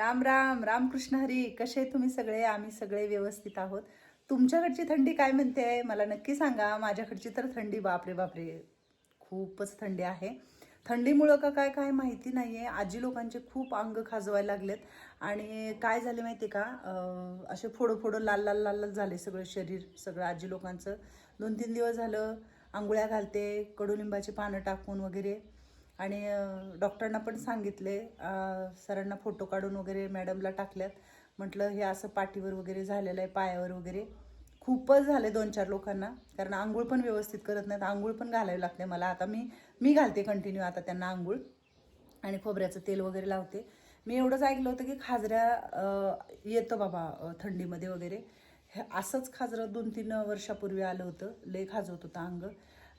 राम राम रामकृष्ण हरी कसे तुम्ही सगळे? आम्ही सगळे व्यवस्थित आहोत. तुमच्याकडची थंडी काय म्हणते? आहे मला नक्की सांगा. माझ्याकडची तर थंडी बापरे बापरे खूपच थंडी आहे. थंडीमुळं का काय काय माहिती नाही आहे आजी लोकांचे खूप अंग खाजवायला लागलेत. आणि काय झाले माहिती का? असे फोडं फोडं लाल लाल लाल लाल झाले सगळं शरीर सगळं आजी लोकांचं. दोन तीन दिवस झालं आंघोळ्या घालते कडुलिंबाची पानं टाकून वगैरे. आणि डॉक्टरांना पण सांगितले सरांना फोटो काढून वगैरे मॅडमला टाकल्यात. म्हटलं हे असं पाठीवर वगैरे झालेलं आहे पायावर वगैरे. खूपच झाले दोन चार लोकांना कारण आंघोळ पण व्यवस्थित करत नाहीत. आंघोळ पण घालावी लागते मला. आता मी मी घालते कंटिन्यू आता त्यांना आंघोळ. आणि खोबऱ्याचं तेल वगैरे लावते. मी एवढंच ऐकलं होतं की खाजऱ्या येतं बाबा थंडीमध्ये वगैरे. हे असंच खाजरं दोन तीन वर्षापूर्वी आलं होतं. लय खाजवत होतं अंग.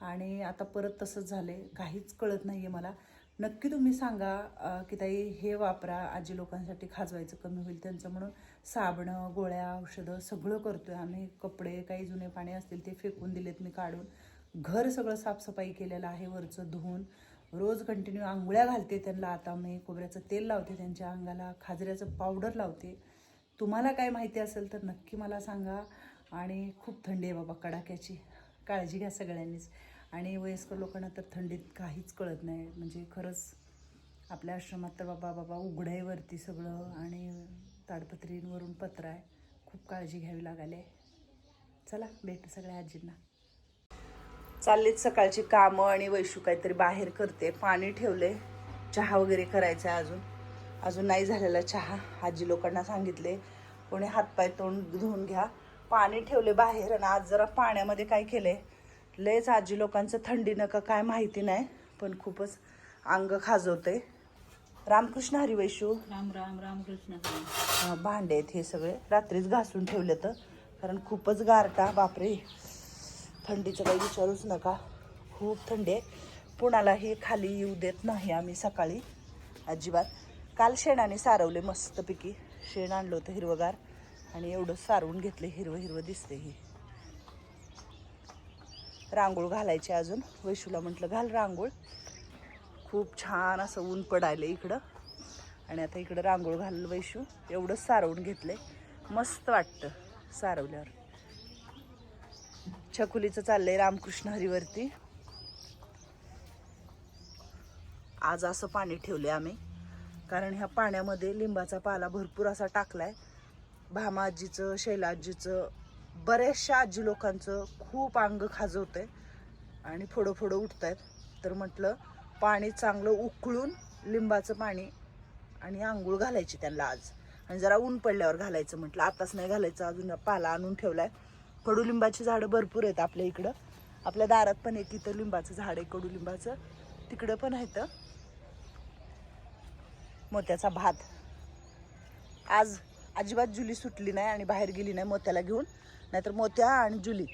आणि आता परत तसंच झालं आहे काहीच कळत नाही आहे मला. नक्की तुम्ही सांगा की ताई हे वापरा. आजी लोकांसाठी खाजवायचं कमी होईल त्यांचं म्हणून साबणं गोळ्या औषधं सगळं करतो आहे आम्ही. कपडे काही जुने पाणी असतील ते फेकून दिलेत मी काढून. घर सगळं साफसफाई केलेलं आहे वरचं धुवून. रोज कंटिन्यू आंघोळ्या घालते त्यांना. आता मी खोबऱ्याचं तेल लावते त्यांच्या अंगाला. खाजऱ्याचं पावडर लावते. तुम्हाला काय माहिती असेल तर नक्की मला सांगा. आणि खूप थंडी आहे बाबा कडाक्याची. काळजी घ्या सगळ्यांनीच. आणि वयस्कर लोकांना तर थंडीत काहीच कळत नाही. म्हणजे खरंच आपल्या आश्रमात तर बाबा बाबा उघडं आहे वरती सगळं आणि ताडपत्रींवरून पत्र आहे खूप काळजी घ्यावी लागायला चला भेटू सगळ्या आजींना. चाललीत सकाळची कामं आणि वैशू काहीतरी बाहेर करते. पाणी ठेवले. चहा वगैरे करायचा आहे अजून. अजून नाही झालेला चहा. आजी लोकांना सांगितले. कोणी हातपाय तोंड धुवून घ्या. पाणी ठेवले बाहेर आणि आज जरा पाण्यामध्ये काय केले लयच आजी लोकांचं थंडीनं का काय माहिती नाही पण खूपच अंग खाजवते रामकृष्ण हरी वैशू राम राम राम कृष्ण हरी. अं, भांडे आहेत हे सगळे. रात्रीच घासून ठेवले तर कारण खूपच गारटा बापरे. थंडीचं काही विचारूच नका. खूप थंडी आहे. पुण्यालाही खाली येऊ देत नाही आम्ही सकाळी. अजिबात. काल शेणाने सारवले मस्तपैकी. शेण आणलं होतं हिरवगार. आणि एवढं सारवून घेतलं हिरवं हिरवं दिसते ही. रांगोळ घालायची अजून. वैशूला म्हटलं घाल रांगोळ. खूप छान असं ऊन पडायलं इकडं. आणि आता इकडं रांगोळ घाललं वैशू. एवढं सारवून घेतलंय. मस्त वाटतं सारवल्यावर. छकुलीचं चाललंय रामकृष्ण हरीवरती. आज असं पाणी ठेवलंय आम्ही. कारण ह्या पाण्यामध्ये लिंबाचा पाला भरपूर असा टाकलाय. भामा आजीचं शैला आजीचं बऱ्याचशा आजी लोकांचं खूप अंग खाजवतंय आणि फोडं फोडं उठत आहेत तर म्हटलं पाणी चांगलं उकळून लिंबाचं पाणी आणि आंघोळ घालायची त्यांना आज. आणि जरा ऊन पडल्यावर घालायचं म्हटलं. आताच नाही घालायचं अजून पाला आणून ठेवलाय. कडुलिंबाची झाडं भरपूर आहेत आपल्या इकडं. आपल्या दारात पण एक तिथं लिंबाचं झाड आहे कडुलिंबाचं तिकडं पण आहेत. मोत्याचा भात. आज अजिबात जुली सुटली नाही आणि बाहेर गेली नाही मोत्याला घेऊन. नाहीतर मोत्या आणि जुली.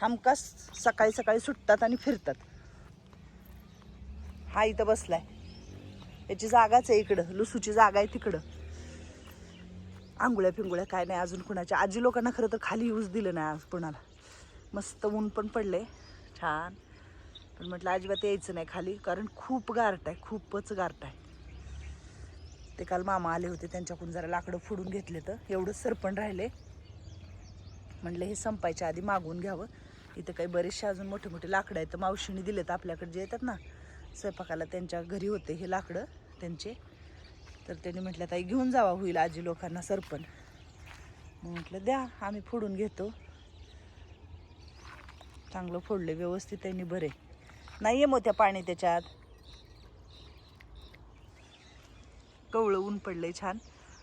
हमखास सकाळी सकाळी सुटतात आणि फिरतात. हा इथं बसलाय. याची जागाच आहे इकडं. लुसूची जागा आहे तिकडं. आंघोळ्या पिंगुळ्या काय नाही अजून कुणाच्या. आजी लोकांना खरं तर खाली यूज दिलं नाही आज कुणाला. मस्त ऊन पण पडले छान. पण म्हटलं अजिबात यायचं नाही खाली. कारण खूप गारट आहे. खूपच गारट आहे. ते काल मामा आले होते त्यांच्याकडून जरा लाकडं फोडून घेतले तर. एवढंच सरपण राहिले. म्हणलं हे संपायच्या आधी मागून घ्यावं. इथं काही बरेचसे अजून मोठे मोठे लाकडं आहेत तर मावशीने दिलेत आपल्याकडे जे येतात ना स्वयंपाकाला त्यांच्या घरी होते हे लाकडं त्यांचे. तर त्यांनी म्हटलं ताई घेऊन जावा होईल आजी लोकांना सरपण मग म्हटलं द्या आम्ही फोडून घेतो. चांगलं फोडले व्यवस्थित त्यांनी बरे नाही आहे त्या पाणी त्याच्यात. कवळं ऊन पडलंय छान.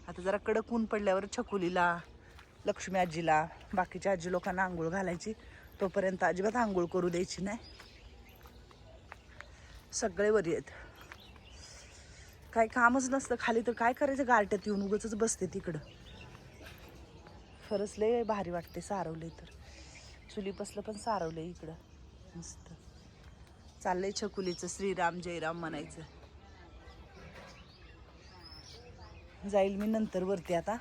आता जरा कडक ऊन पडल्यावर छकुलीला लक्ष्मी आजीला बाकीच्या आजी लोकांना आंघोळ घालायची. तोपर्यंत अजिबात आंघोळ करू द्यायची नाही. सगळे बरी आहेत. काय कामच नसतं खाली तर काय करायचं? गारट्यात येऊन उगच बसते तिकडं. खरंच लय भारी वाटते सारवले तर. चुली पसलं पण सारवलं इकडं. मस्त. चाललंय छकुलीचं श्रीराम जयराम म्हणायचं. जाईल मी नंतर वरती आता.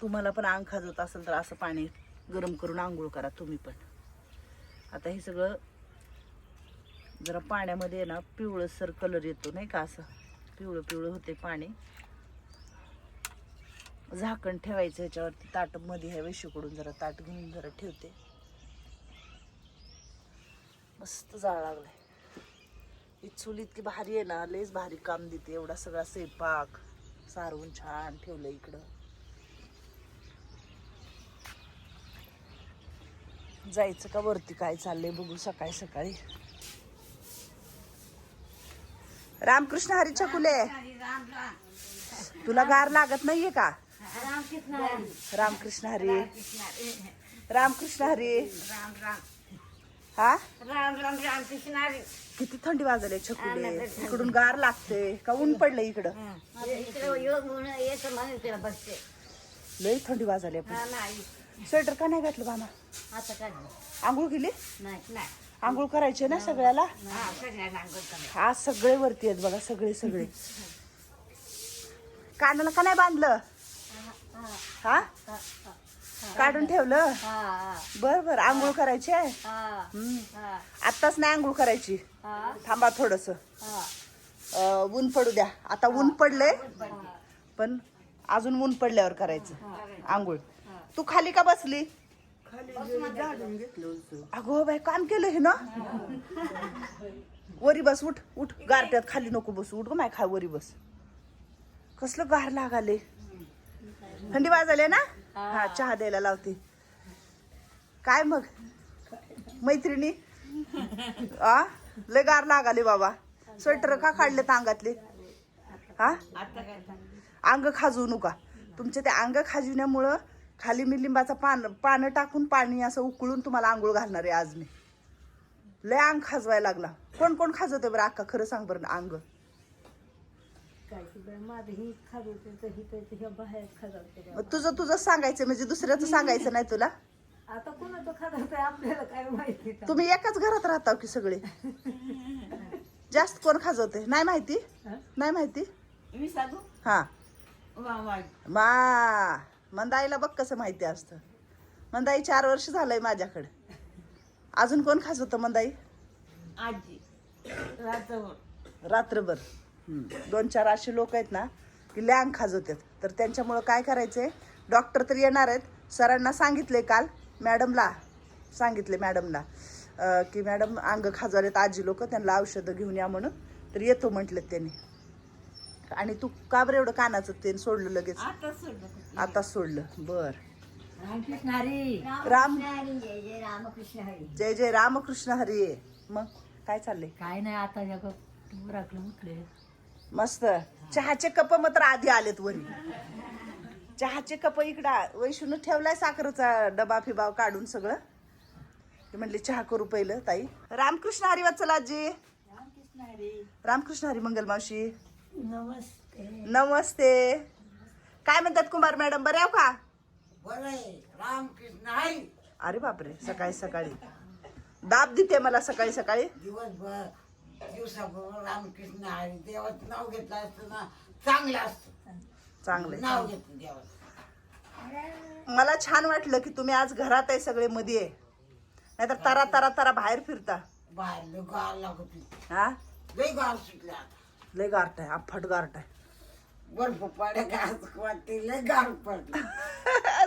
तुम्हाला पण अंग खाजवत असेल तर असं पाणी गरम करून आंघोळ करा तुम्ही पण. आता हे सगळं जरा पाण्यामध्ये आहे ना पिवळसर कलर येतो नाही का असं? पिवळं पिवळं होते पाणी. झाकण ठेवायचं ह्याच्यावरती ताटमध्ये ह्या वेशीकडून जरा ताट घेऊन जरा ठेवते. मस्त जाळ लागलाय. ही चूल इतकी भारी आहे ना लयच भारी काम देते. एवढा सगळा स्वयंपाक सारवून छान ठेवलं इकडं. जायचं का वरती? काय चाललंय बघू सकाळी सकाळी. रामकृष्ण हरी छकुले. तुला गार लागत नाहीये का? रामकृष्ण हरी. रामकृष्ण हरी. राम राम. हा? राम राम राम कृष्णारी किती थंडी वाजले छकुले. इकडून गार लागते का ऊन पडलं इकडं? इकडे योग म्हणून येतं म्हणून तिला बसते. लय थंडी वाजली हा नाही. स्वेटर का नाही घातलं आता काय आंघोळ केली? नाही. नाही. आंघोळ करायचे ना सगळ्याला? हा सगळ्या हा सगळे वरती आहेत बघा सगळे सगळे. कानाला का नाही बांधलं? हा. काढून ठेवलं? हा बर बर. आंघोळ करायची आहे? हा. हा. आत्ताच नाही आंघोळ करायची. थांबा थोडस. हा. ऊन पडू द्या. आता ऊन पडलंय पण अजून ऊन पडल्यावर करायचं. आंघोळ. तू खाली का बसली? अगो बाई काम केलं हे ना? वरी बस उठ उठ. गारट्यात खाली नको बसू. उठ ग माय खा वरी बस. कसलं गार लागाले थंडी वाजले ना? हा. चहा द्यायला लावते. काय मग? मैत्रिणी? आ? लय गार लागाले बाबा. स्वेटर का काढले अंगातले? हा? अंग खाजवू नका. तुमच्या त्या अंग खाजवण्यामुळं खाली मी लिंबाचं पान पानं टाकून पाणी असं उकळून तुम्हाला आंघोळ घालणार आहे आज मी. लय अंग खाजवायला लागला. कोण कोण खाजवते बरं? अक्का खरं सांग बरं अंग. काय की बाई, माझं ही खाजवते तर ही तर ह्या बाहेर खाजवते मग तुझं तुझं सांगायचं म्हणजे दुसऱ्याचं सांगायचं नाही तुला? आता कोणाचं खाजवते आपल्याला काय माहिती का? तुम्ही एकाच घरात राहता की सगळे? जास्त कोण खाजवते नाही माहिती? हा? नाही माहिती? मी सांगू? हा. वा वा. मा मंदाईला बघ कसं माहिती असतं. मंदाई चार वर्ष झालंय माझ्याकडे. अजून कोण खाजवतं मंदाई? आजी. रात्रभर. रात्रभर. दोन चार असे लोक आहेत ना की लँग खाजवतात. तर त्यांच्यामुळं काय करायचंय? डॉक्टर तर येणार आहेत. सरांना सांगितले काल मॅडमला सांगितले मॅडमला की मॅडम अंग खाजवलेत आजी लोक त्यांना औषधं घेऊन या म्हणून. तर येतो म्हटलं त्यांनी. आणि तू का बरं एवढं कानाचं ते सोडलं लगेच? आता सोडलं बर. राम जय जय रामकृष्ण हरी. जय जय रामकृष्ण हरी. मग काय चाललंय? काय नाही आता या राखलं म्हटले मस्त. चहाचे कप मात्र आधी आलेत वरी. चहाचे कप इकडं वैशून ठेवलाय साखरेचा डबा फिबाव काढून सगळं. ते म्हणले चहा करू पहिलं ताई. रामकृष्ण हरी वत्सल आजी. रामकृष्ण हरी. रामकृष्ण हरी मंगल मावशी. नमस्ते. नमस्ते. काय म्हणतात कुमार मॅडम बरे का? रामकृष्ण हरी. अरे बापरे सकाळी सकाळी. दाब देते मला सकाळी सकाळी. दिवसभर. रामकृष्ण हरी देवाचं नाव घेतलं असतं ना चांगलं असतं. चांगलंय नाव घेतलं देवाचं. मला छान वाटलं की तुम्ही आज घरात आहे सगळे मध्ये. आहे नाहीतर तरा तरा तरा बाहेर फिरता. बाहेर लय गार लागत होती. हा? लय गार सुटले आता. लय गारट आहे अफट गारट आहे बर्फ पाड्या गार वाटते लय गार पडलं.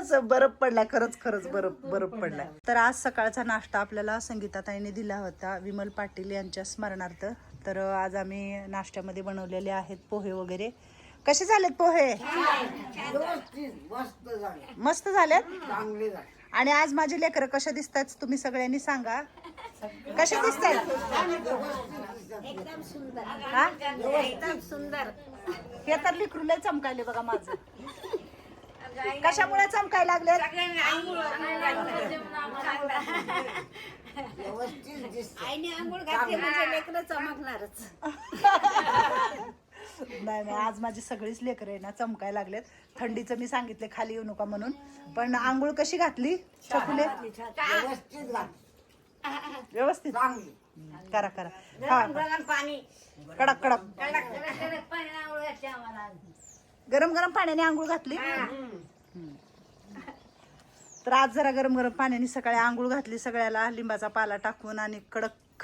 असं बरफ पडलाय खरंच खरंच बरफ बरफ पडलाय. तर आज सकाळचा नाश्ता आपल्याला संगीताताईने दिला होता विमल पाटील यांच्या स्मरणार्थ. तर आज आम्ही नाश्त्यामध्ये बनवलेले आहेत पोहे वगैरे. कसे झालेत पोहे? मस्त झाले मस्त झालेत? आणि आज माझे लेकरं कशा दिसतात तुम्ही सगळ्यांनी सांगा. कसे दिसतात? हा? तर लिकरू लय चमकायले बघा माझं. कशामुळे चमकायला लागले आईने आंघोळ घातली म्हणजे लेकरं चमकणारच. नाही नाही आज माझी सगळीच लेकरं आहे ना चमकायला लागलेत. थंडीचं मी सांगितले खाली येऊ नका म्हणून. पण आंघोळ कशी घातली? चकुले? व्यवस्थित करा करा. हा पाणी. कडक कडक. गरम गरम पाण्याने आंघोळ घातली. हम्म. तर आज जरा गरम गरम पाण्याने सकाळी आंघोळ घातली सगळ्याला लिंबाचा पाला टाकून आणि कडक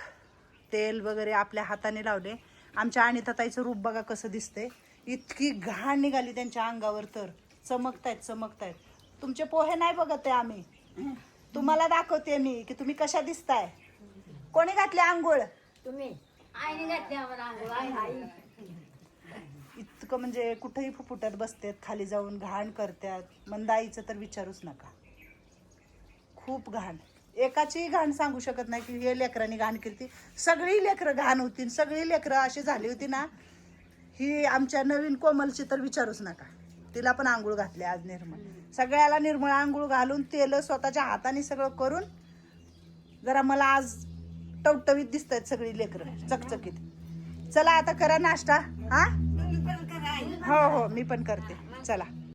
तेल वगैरे आपल्या हाताने लावले. आमच्या अनिताताईचं रूप बघा कसं दिसतंय. इतकी घाण निघाली त्यांच्या अंगावर तर. चमकतायत चमकतायत. तुमचे पोहे नाही बघत आहे आम्ही. तुम्हाला दाखवते मी की तुम्ही कशा दिसताय. कोणी घातले आंघोळ? तुम्ही. आईने घातली आम्हाला आंघोळ. आई आई. इतकं म्हणजे कुठेही फुफुटत बसतात खाली जाऊन घाण करतात. मंदाईचं तर विचारूच नका. खूप घाण. एकाची घाण सांगू शकत नाही की हे लेकरांनी घाण केली सगळी लेकरं घाण होती. सगळी लेकरं अशी झाली होती ना ही आमच्या नवीन कोमलची तर विचारूच नका. तिला पण आंघोळ घातली आज निर्मळ. सगळ्याला निर्मळ आंघोळ घालून तेल स्वतःच्या हाताने सगळं करून जरा मला आज टवटवीत दिसत आहेत सगळी लेकरं चकचकीत. चला आता करा नाश्ता. हा तुम्ही पण करा आई. हो हो मी पण करते. चला.